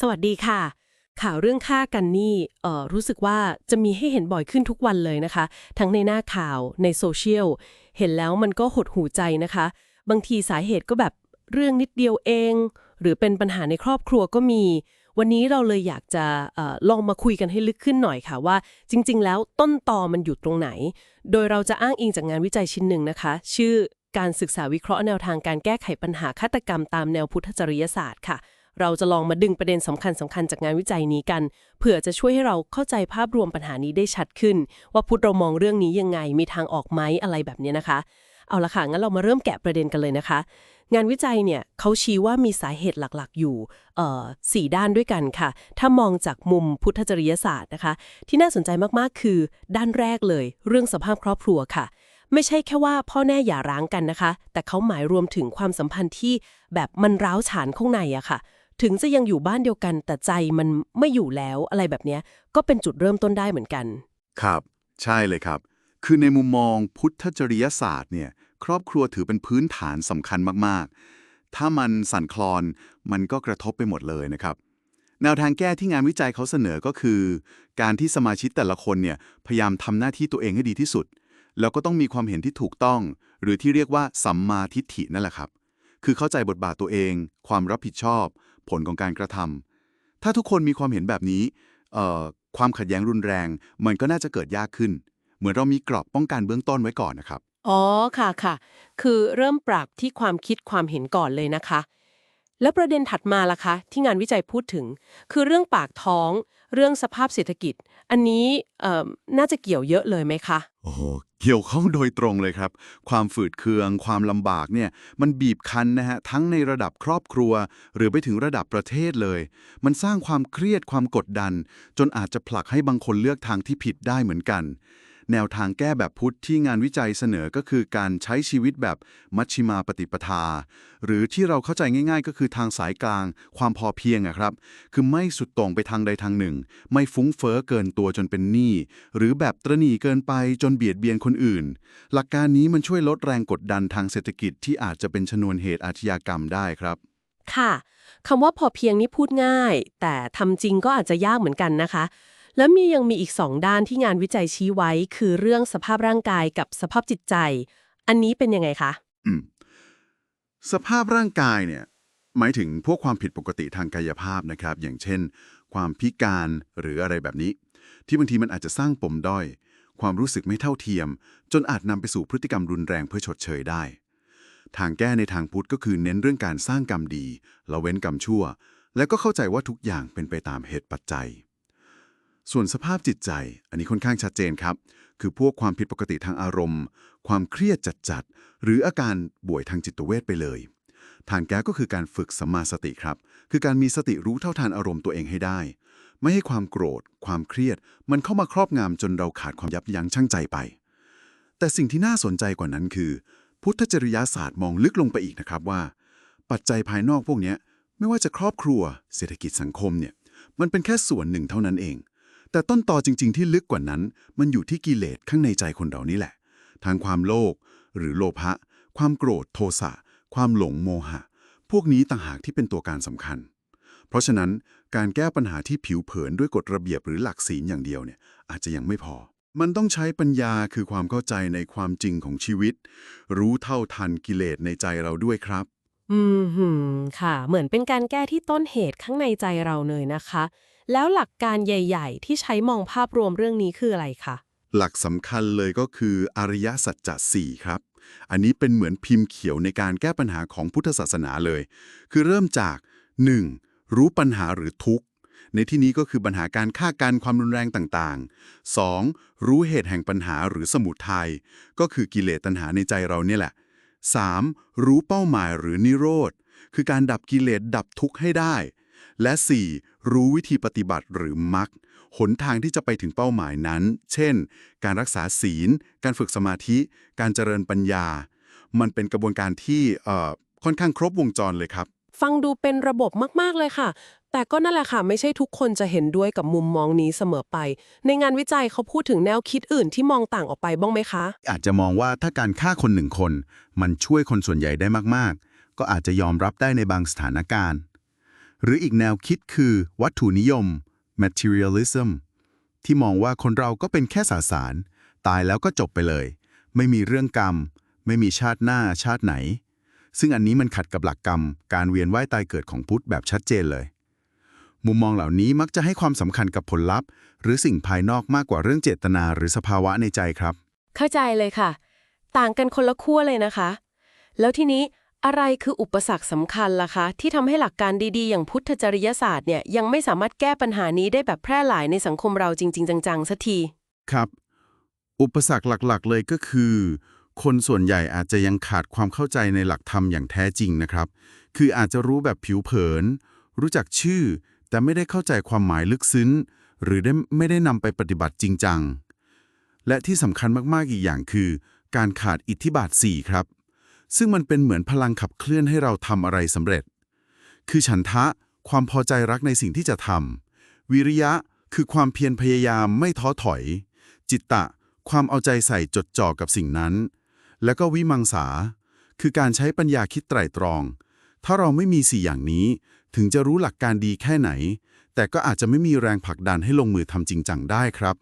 สวัสดีค่ะ ข่าวเรื่องฆ่ากันนี่เอ่อรู้สึกว่าจะมีให้เห็นบ่อยขึ้นทุกวันเลยนะคะ ทั้งในหน้าข่าวในโซเชียลเห็นแล้วมันก็หดหูใจนะคะ บางทีสาเหตุก็แบบเรื่องนิดเดียวเอง หรือเป็นปัญหาในครอบครัวก็มี วันนี้เราเลยอยากจะออลองมาคุยกันให้ลึกขึ้นหน่อยค่ะว่า จริง ๆ แล้วต้นตอมันอยู่ตรงไหน โดยเราจะอ้างอิงจากงานวิจัยชิ้นหนึ่งนะคะ ชื่อการศึกษาวิเคราะห์แนวทางการแก้ไขปัญหาฆาตกรรมตามแนวพุทธจริยศาสตร์ค่ะ เราจะลองมาดึงประเด็นสำคัญสคัญๆจากงานวิจัยนี้กันเผื่อจะช่วยให้เราเข้าใจภาพรวมปัญหานี้ได้ชัดขึ้น ว่าพุทธเรามองเรื่องนี้ยังไงมีทางออกไหมอะไรแบบนี้นะคะ เอาละค่ะงั้นเรามาเริ่มแกะประเด็นกันเลยนะคะ งานวิจัยเนี่ยเขาชี้ว่ามีสาเหตุหลักๆ อยู่สี่ด้านด้วยกันค่ะ ถ้ามองจากมุมพุทธจริยศาสตร์นะคะ ที่น่าสนใจมากๆคือ ด้านแรกเลย เรื่องสภาพครอบครัวค่ะไม่ใช่แค่ว่าพ่อแม่หย่าร้างกันนะคะ แต่เขาหมายรวมถึงความสัมพันธ์ที่แบบมันร้าวฉานข้างในอะค่ะ ถึงจะยังอยู่บ้านเดียวกันแต่ใจมันไม่อยู่แล้วอะไรแบบนี้ก็เป็นจุดเริ่มต้นได้เหมือนกัน ครับ ใช่เลยครับ คือในมุมมองพุทธจริยศาสตร์เนี่ยครอบครัวถือเป็นพื้นฐานสำคัญมากๆ ถ้ามันสั่นคลอนมันก็กระทบไปหมดเลยนะครับ แนวทางแก้ที่งานวิจัยเขาเสนอก็คือ การที่สมาชิกแต่ละคนเนี่ยพยายามทำหน้าที่ตัวเองให้ดีที่สุด แล้วก็ต้องมีความเห็นที่ถูกต้อง หรือที่เรียกว่าสัมมาทิฏฐินั่นแหละครับ คือเข้าใจบทบาทตัวเอง ความรับผิดชอบ ผลของการกระทำถ้าทุกคนมีความเห็นแบบนี้เอ่อความขัดแย้งรุนแรง มันก็น่าจะเกิดยากขึ้น เหมือนเรามีกรอบป้องกันเบื้องต้นไว้ก่อนนะครับ อ๋อค่ะค่ะ คือเริ่มปรับที่ความคิดความเห็นก่อนเลยนะคะ แล้วประเด็นถัดมาล่ะคะ ที่งานวิจัยพูดถึง คือเรื่องปากท้อง เรื่องสภาพเศรษฐกิจ อันนี้เอ่อน่าจะเกี่ยวเยอะเลยไหมคะ โอ้โห เกี่ยวข้องโดยตรงเลยครับ ความฝืดเคือง ความลำบากเนี่ยมันบีบคั้นนะฮะทั้งในระดับครอบครัว หรือไปถึงระดับประเทศเลย มันสร้างความเครียดความกดดัน จนอาจจะผลักให้บางคนเลือกทางที่ผิดได้เหมือนกัน แนวทางแก้แบบพุทธที่งานวิจัยเสนอก็คือการใช้ชีวิตแบบมัชชิมาปฏิปทา หรือที่เราเข้าใจง่ายๆ ก็คือทางสายกลาง ความพอเพียงอะครับ คือไม่สุดต่งไปทางใดทางหนึ่ง ไม่ฟุ้งเฟ้อเกินตัวจนเป็นหนี้หรือแบบตระหนี่เกินไปจนเบียดเบียนคนอื่น หลักการนี้มันช่วยลดแรงกดดันทางเศรษฐกิจที่อาจจะเป็นชนวนเหตุอาชญากรรมได้ครับ ค่ะคำว่าพอเพียงนี่พูดง่าย แต่ทำจริงก็อาจจะยากเหมือนกันนะคะ แล้วมียังมีอีกสองด้านที่งานวิจัยชี้ไว้ คือเรื่องสภาพร่างกายกับสภาพจิตใจ อันนี้เป็นยังไงคะ อืม สภาพร่างกายเนี่ย หมายถึงพวกความผิดปกติทางกายภาพนะครับ อย่างเช่น ความพิการหรืออะไรแบบนี้ ที่บางทีมันอาจจะสร้างปมด้อย ความรู้สึกไม่เท่าเทียม จนอาจนำไปสู่พฤติกรรมรุนแรงเพื่อชดเชยได้ ทางแก้ในทางพุทธก็คือเน้นเรื่องการสร้างกรรมดีละเว้นกรรมชั่ว และก็เข้าใจว่าทุกอย่างเป็นไปตามเหตุปัจจัย ส่วนสภาพจิตใจ อันนี้ค่อนข้างชัดเจนครับ คือพวกความผิดปกติทางอารมณ์ ความเครียดจัดๆ หรืออาการป่วยทางจิตเวชไปเลย ทางแก้ก็คือการฝึกสัมมาสติครับ คือการมีสติรู้เท่าทันอารมณ์ตัวเองให้ได้ ไม่ให้ความโกรธ ความเครียด มันเข้ามาครอบงำจนเราขาดความยับยั้งชั่งใจไป แต่สิ่งที่น่าสนใจกว่านั้นคือ พุทธจริยศาสตร์มองลึกลงไปอีกนะครับว่า ปัจจัยภายนอกพวกนี้ไม่ว่าจะครอบครัว เศรษฐกิจสังคมเนี่ย มันเป็นแค่ส่วนหนึ่งเท่านั้นเอง แต่ต้นตอจริง ๆ ที่ลึกกว่านั้น มันอยู่ที่กิเลสข้างในใจคนเรานี่แหละ ทางความโลภหรือโลภะ ความโกรธโทสะ ความหลงโมหะ พวกนี้ต่างหากที่เป็นตัวการสำคัญ เพราะฉะนั้นการแก้ปัญหาที่ผิวเผินด้วยกฎระเบียบหรือหลักศีลอย่างเดียวเนี่ยอาจจะยังไม่พอ มันต้องใช้ปัญญาคือความเข้าใจในความจริงของชีวิต รู้เท่าทันกิเลสในใจเราด้วยครับ อืมหืมค่ะ เหมือนเป็นการแก้ที่ต้นเหตุข้างในใจเราเลยนะคะ แล้วหลักการใหญ่ๆ ที่ใช้มองภาพรวมเรื่องนี้คืออะไรคะ หลักสำคัญเลยก็คืออริยสัจจะสี่ครับ อันนี้เป็นเหมือนพิมพ์เขียวในการแก้ปัญหาของพุทธศาสนาเลย คือเริ่มจาก 1. รู้ปัญหาหรือทุกข์ ในที่นี้ก็คือปัญหาการฆ่ากันความรุนแรงต่างๆ 2. รู้เหตุแห่งปัญหาหรือสมุทัยก็คือกิเลสตัณหาในใจเราเนี่ยแหละ 3. รู้เป้าหมายหรือนิโรธ คือการดับกิเลสดับทุกข์ให้ได้ และ 4. รู้วิธีปฏิบัติหรือมรรคหนทางที่จะไปถึงเป้าหมายนั้น เช่น การรักษาศีล การฝึกสมาธิ การเจริญปัญญา มันเป็นกระบวนการที่เอ่อค่อนข้างครบวงจรเลยครับ ฟังดูเป็นระบบมากๆเลยค่ะ แต่ก็นั่นแหละค่ะ ไม่ใช่ทุกคนจะเห็นด้วยกับมุมมองนี้เสมอไป ในงานวิจัยเขาพูดถึงแนวคิดอื่นที่มองต่างออกไปบ้างไหมคะ อาจจะมองว่าถ้าการฆ่าคนหนึ่งคน มันช่วยคนส่วนใหญ่ได้มากๆ ก็อาจจะยอมรับได้ในบางสถานการณ์ หรืออีกแนวคิดคือวัตถุนิยม materialism ที่มองว่าคนเราก็เป็นแค่สาสาร ตายแล้วก็จบไปเลย ไม่มีเรื่องกรรม ไม่มีชาติหน้าชาติไหน ซึ่งอันนี้มันขัดกับหลักกรรม การเวียนว่ายตายเกิดของพุทธแบบชัดเจนเลย มุมมองเหล่านี้มักจะให้ความสำคัญกับผลลัพธ์ หรือสิ่งภายนอกมากกว่าเรื่องเจตนาหรือสภาวะในใจครับ เข้าใจเลยค่ะ ต่างกันคนละขั้วเลยนะคะ แล้วทีนี้อะไรคืออุปสรรคสำคัญล่ะคะ ที่ทำให้หลักการดีๆ อย่างพุทธจริยศาสตร์เนี่ยยังไม่สามารถแก้ปัญหานี้ได้แบบแพร่หลายในสังคมเราจริง ๆ จังๆสักที ครับ อุปสรรคหลักๆ เลยก็คือ คนส่วนใหญ่อาจจะยังขาดความเข้าใจในหลักธรรมอย่างแท้จริงนะครับ คืออาจจะรู้แบบผิวเผิน รู้จักชื่อ แต่ไม่ได้เข้าใจความหมายลึกซึ้ง หรือได้ไม่ได้นำไปปฏิบัติจริงจัง และที่สำคัญมากๆอีกอย่างคือ การขาดอิทธิบาท4ครับ ซึ่งมันเป็นเหมือนพลังขับเคลื่อนให้เราทำอะไรสำเร็จ คือฉันทะ ความพอใจรักในสิ่งที่จะทำวิริยะคือความเพียรพยายามไม่ท้อถอย จิตตะ ความเอาใจใส่จดจ่อกับสิ่งนั้น แล้วก็วิมังสา คือการใช้ปัญญาคิดไตร่ตรอง ถ้าเราไม่มีสี่อย่างนี้ ถึงจะรู้หลักการดีแค่ไหน แต่ก็อาจจะไม่มีแรงผลักดันให้ลงมือทำจริงจังได้ครับ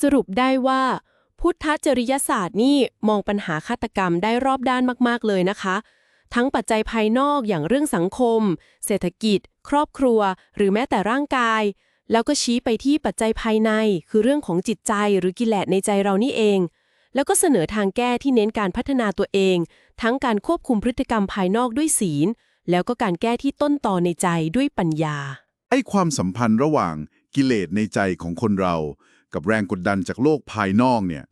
สรุปได้ว่า พุทธจริยศาสตร์นี่มองปัญหาฆาตกรรมได้รอบด้านมาก ๆ เลยนะคะ ทั้งปัจจัยภายนอกอย่างเรื่องสังคม เศรษฐกิจ ครอบครัว หรือแม้แต่ร่างกายแล้วก็ชี้ไปที่ปัจจัยภายใน คือเรื่องของจิตใจหรือกิเลสในใจเรานี่เอง แล้วก็เสนอทางแก้ที่เน้นการพัฒนาตัวเอง ทั้งการควบคุมพฤติกรรมภายนอกด้วยศีล แล้วก็การแก้ที่ต้นตอในใจด้วยปัญญา ไอ้ความสัมพันธ์ระหว่างกิเลสในใจของคนเรา กับแรงกดดันจากโลกภายนอกเนี่ย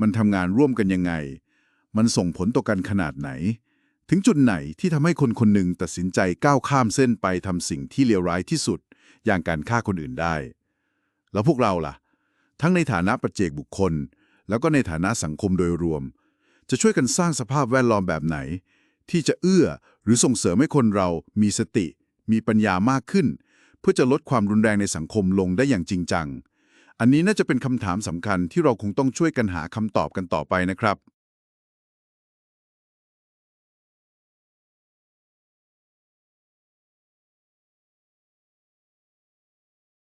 มันทำงานร่วมกันยังไง มันส่งผลต่อกันขนาดไหน ถึงจุดไหนที่ทำให้คนคนหนึ่งตัดสินใจก้าวข้ามเส้นไปทำสิ่งที่เลวร้ายที่สุด อย่างการฆ่าคนอื่นได้ แล้วพวกเราล่ะ ทั้งในฐานะปัจเจกบุคคล แล้วก็ในฐานะสังคมโดยรวม จะช่วยกันสร้างสภาพแวดล้อมแบบไหน ที่จะเอื้อหรือส่งเสริมให้คนเรามีสติ มีปัญญามากขึ้น เพื่อจะลดความรุนแรงในสังคมลงได้อย่างจริงจัง อันนี้น่าจะเป็นคำถามสำคัญที่เราคงต้องช่วยกันหาคำตอบกันต่อไปนะครับ